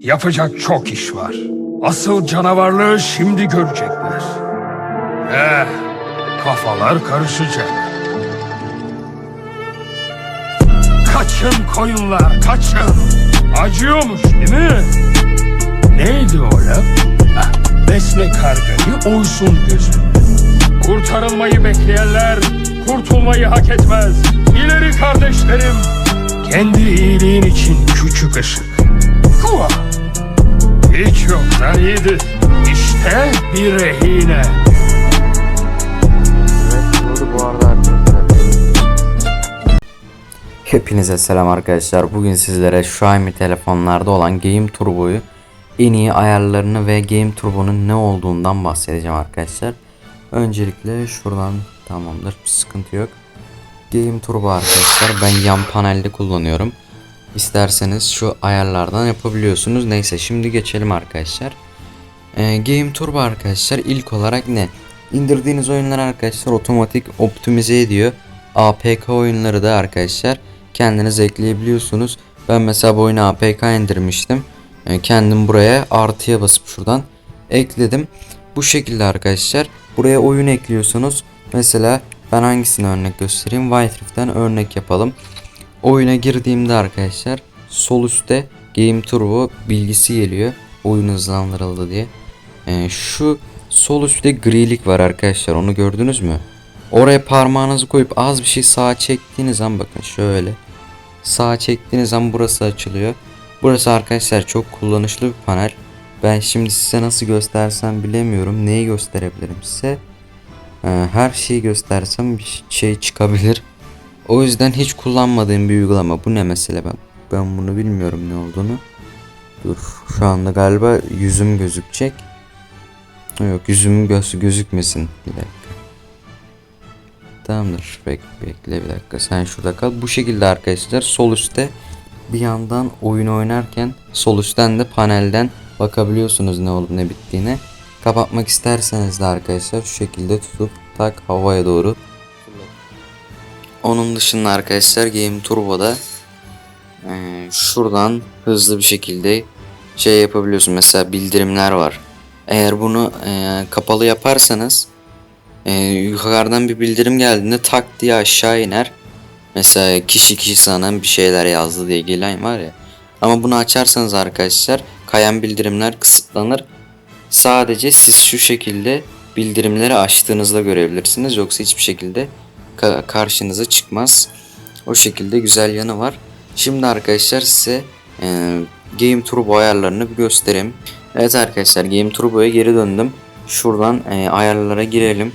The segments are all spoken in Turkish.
Yapacak çok iş var. Asıl canavarlığı şimdi görecekler. Eh, kafalar karışacak. Kaçın koyunlar, kaçın. Acıyormuş değil mi? Neydi o laf? Ah, besle kargayı, oysun gözün. Kurtarılmayı bekleyenler kurtulmayı hak etmez. İleri kardeşlerim. Kendi iyiliğin için küçük ışık. Hua! Hiç yoktan iyidir. İşte bir rehine. Hepinize selam arkadaşlar. Bugün sizlere Xiaomi telefonlarda olan Game Turbo'yu en iyi ayarlarını ve Game Turbo'nun ne olduğundan bahsedeceğim arkadaşlar. Öncelikle şuradan tamamdır bir sıkıntı yok. Game Turbo arkadaşlar ben yan panelde kullanıyorum. İsterseniz şu ayarlardan yapabiliyorsunuz. Neyse şimdi geçelim arkadaşlar. Ee, Game Turbo arkadaşlar ilk olarak ne? İndirdiğiniz oyunlar arkadaşlar otomatik optimize ediyor. APK oyunları da arkadaşlar kendiniz ekleyebiliyorsunuz. Ben mesela bu oyunu APK indirmiştim. Ee, kendim buraya artıya basıp şuradan ekledim. Bu şekilde arkadaşlar buraya oyun ekliyorsunuz. Mesela ben hangisini örnek göstereyim? White Rift'ten örnek yapalım. Oyuna girdiğimde arkadaşlar sol üstte Game Turbo bilgisi geliyor. Oyun hızlandırıldı diye. Ee, şu sol üstte grilik var arkadaşlar onu gördünüz mü? Oraya parmağınızı koyup az bir şey sağa çektiğiniz an bakın şöyle. Sağa çektiğiniz an burası açılıyor. Burası arkadaşlar çok kullanışlı bir panel. Ben şimdi size nasıl göstersem bilemiyorum. Neyi gösterebilirim size? Ee, her şeyi göstersem bir şey çıkabilir. O yüzden hiç kullanmadığım bir uygulama. Bu ne mesela ben? Ben bunu bilmiyorum ne olduğunu. Dur şu anda galiba yüzüm gözükecek. Yok yüzüm göz gözükmesin. Bir dakika. Tamamdır. Bek bekle bir dakika. Sen şurada kal. Bu şekilde arkadaşlar sol üstte bir yandan oyun oynarken sol üstten de panelden bakabiliyorsunuz ne olup ne bittiğine. Kapatmak isterseniz de arkadaşlar şu şekilde tutup tak havaya doğru onun dışında arkadaşlar Game Turbo'da eee, şuradan hızlı bir şekilde şey yapabiliyorsun. Mesela bildirimler var. Eğer bunu eee, kapalı yaparsanız eee, yukarıdan bir bildirim geldiğinde tak diye aşağı iner. Mesela kişi kişi sana bir şeyler yazdı diye gelen var ya. Ama bunu açarsanız arkadaşlar kayan bildirimler kısıtlanır. Sadece siz şu şekilde bildirimleri açtığınızda görebilirsiniz. Yoksa hiçbir şekilde karşınıza çıkmaz. O şekilde güzel yanı var. Şimdi arkadaşlar size e, Game Turbo ayarlarını bir göstereyim. Evet arkadaşlar Game Turbo'ya geri döndüm. Şuradan e, ayarlara girelim.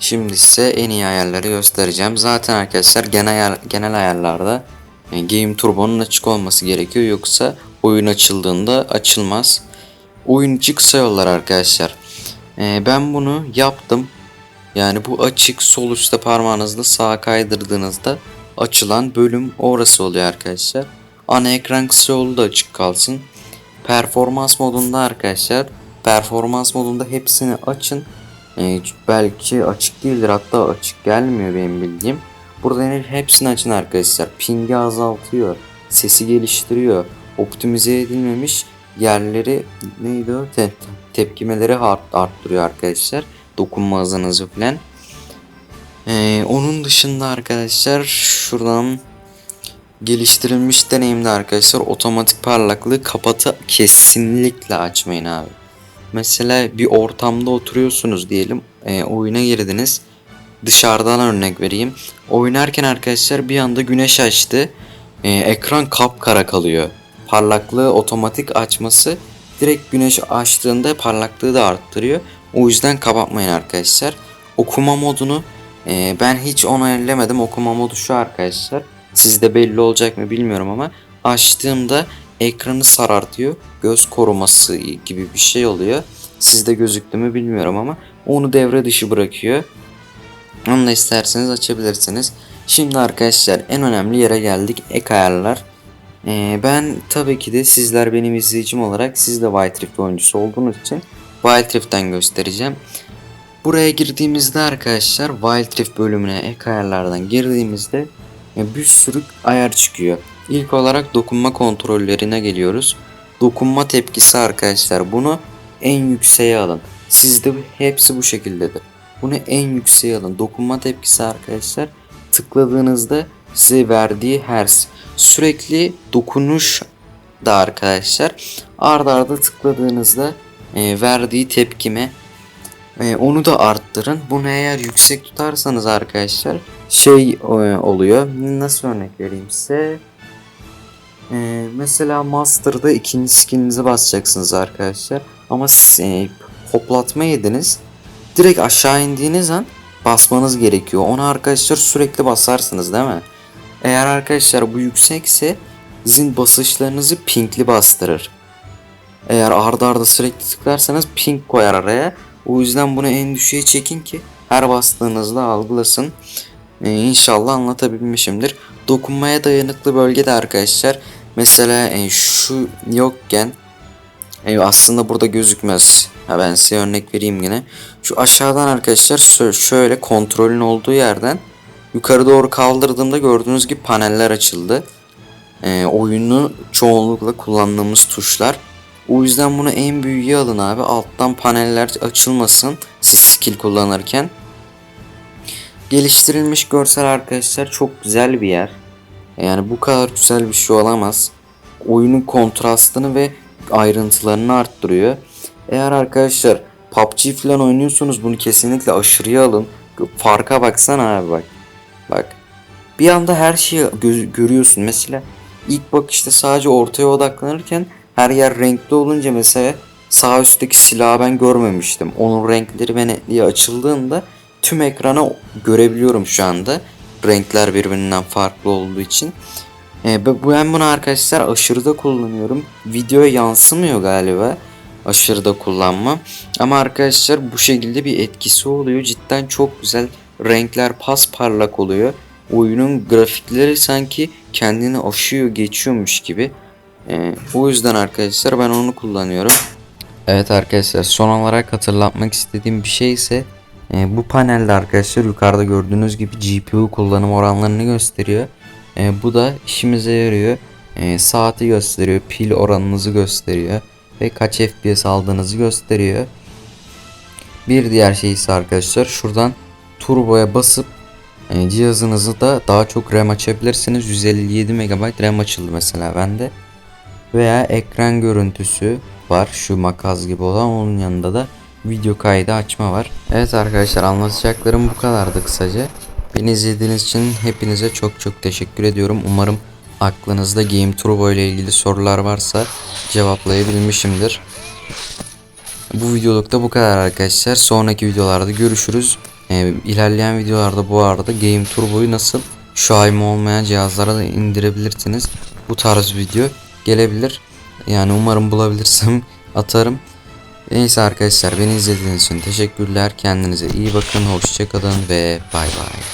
Şimdi size en iyi ayarları göstereceğim. Zaten arkadaşlar genel, ayar- genel ayarlarda e, Game Turbo'nun açık olması gerekiyor. Yoksa oyun açıldığında açılmaz. Oyun içi yollar arkadaşlar. E, ben bunu yaptım. Yani bu açık sol üstte parmağınızla sağa kaydırdığınızda açılan bölüm orası oluyor arkadaşlar. Ana ekran kısa yolu da açık kalsın. Performans modunda arkadaşlar performans modunda hepsini açın. Ee, belki açık değildir hatta açık gelmiyor benim bildiğim. Burada hepsini açın arkadaşlar. Ping'i azaltıyor. Sesi geliştiriyor. Optimize edilmemiş yerleri neydi o? Te- tepkimeleri art- arttırıyor arkadaşlar. Dokunma hızınızı falan. Ee, onun dışında arkadaşlar şuradan geliştirilmiş deneyimde arkadaşlar otomatik parlaklığı kapatı kesinlikle açmayın abi. Mesela bir ortamda oturuyorsunuz diyelim e, oyuna girdiniz. Dışarıdan örnek vereyim. Oynarken arkadaşlar bir anda güneş açtı. E, ekran kapkara kalıyor. Parlaklığı otomatik açması direkt güneş açtığında parlaklığı da arttırıyor. O yüzden kapatmayın arkadaşlar. Okuma modunu e, ben hiç onu ellemedim. Okuma modu şu arkadaşlar. Sizde belli olacak mı bilmiyorum ama açtığımda ekranı sarartıyor. Göz koruması gibi bir şey oluyor. Sizde gözüktü mü bilmiyorum ama onu devre dışı bırakıyor. Onu da isterseniz açabilirsiniz. Şimdi arkadaşlar en önemli yere geldik. Ek ayarlar. Ee, ben tabii ki de sizler benim izleyicim olarak siz de White Rift oyuncusu olduğunuz için Wild Rift'ten göstereceğim. Buraya girdiğimizde arkadaşlar Wild Rift bölümüne ek ayarlardan girdiğimizde e, bir sürü ayar çıkıyor. İlk olarak dokunma kontrollerine geliyoruz. dokunma tepkisi arkadaşlar. Bunu en yükseğe alın. Sizde hepsi bu şekildedir. Bunu en yükseğe alın. Dokunma tepkisi arkadaşlar. Tıkladığınızda size verdiği hertz. Sürekli dokunuş da arkadaşlar arda arda tıkladığınızda e, verdiği tepkime e, onu da arttırın. Bunu eğer yüksek tutarsanız arkadaşlar şey e, oluyor. Nasıl örnek vereyim size? E, mesela Master'da ikinci skininizi basacaksınız arkadaşlar. Ama siz, e, hoplatma yediniz. Direkt aşağı indiğiniz an basmanız gerekiyor. Onu arkadaşlar sürekli basarsınız değil mi? Eğer arkadaşlar bu yüksekse sizin basışlarınızı pinkli bastırır. Eğer arda arda sürekli tıklarsanız pink koyar araya. O yüzden bunu en düşüğe çekin ki her bastığınızda algılasın. Ee, inşallah anlatabilmişimdir. Dokunmaya dayanıklı bölgede arkadaşlar mesela e, şu yokken e, aslında burada gözükmez. Ha, ben size örnek vereyim yine. Şu aşağıdan arkadaşlar şö- şöyle kontrolün olduğu yerden yukarı doğru kaldırdığımda gördüğünüz gibi paneller açıldı. E, oyunu çoğunlukla kullandığımız tuşlar. O yüzden bunu en büyüğe alın abi. Alttan paneller açılmasın siz skill kullanırken. Geliştirilmiş görsel arkadaşlar çok güzel bir yer. Yani bu kadar güzel bir şey olamaz. Oyunun kontrastını ve ayrıntılarını arttırıyor. Eğer arkadaşlar PUBG falan oynuyorsunuz bunu kesinlikle aşırıya alın. Farka baksana abi bak. Bak. Bir anda her şeyi gö- görüyorsun. Mesela ilk bakışta sadece ortaya odaklanırken her yer renkli olunca mesela sağ üstteki silahı ben görmemiştim. Onun renkleri ve netliği açıldığında tüm ekranı görebiliyorum şu anda. Renkler birbirinden farklı olduğu için. E, bu- ben bunu arkadaşlar aşırıda kullanıyorum. Videoya yansımıyor galiba aşırıda kullanma. Ama arkadaşlar bu şekilde bir etkisi oluyor. Cidden çok güzel. Renkler pasparlak oluyor. Oyunun grafikleri sanki kendini aşıyor geçiyormuş gibi. E, o yüzden arkadaşlar ben onu kullanıyorum. Evet arkadaşlar son olarak hatırlatmak istediğim bir şey ise e, bu panelde arkadaşlar yukarıda gördüğünüz gibi GPU kullanım oranlarını gösteriyor. E, bu da işimize yarıyor. E, saati gösteriyor, pil oranınızı gösteriyor ve kaç FPS aldığınızı gösteriyor. Bir diğer şey ise arkadaşlar şuradan turboya basıp e, cihazınızı da daha çok RAM açabilirsiniz. 157 MB RAM açıldı mesela bende. Veya ekran görüntüsü var şu makas gibi olan onun yanında da video kaydı açma var. Evet arkadaşlar anlatacaklarım bu kadardı kısaca. Beni izlediğiniz için hepinize çok çok teşekkür ediyorum. Umarım aklınızda Game Turbo ile ilgili sorular varsa cevaplayabilmişimdir. Bu videoluk da bu kadar arkadaşlar. Sonraki videolarda görüşürüz. Ee, ilerleyen videolarda bu arada Game Turbo'yu nasıl Xiaomi olmayan cihazlara da indirebilirsiniz. Bu tarz video gelebilir. Yani umarım bulabilirsem atarım. Neyse arkadaşlar beni izlediğiniz için teşekkürler. Kendinize iyi bakın. Hoşçakalın ve bay bay.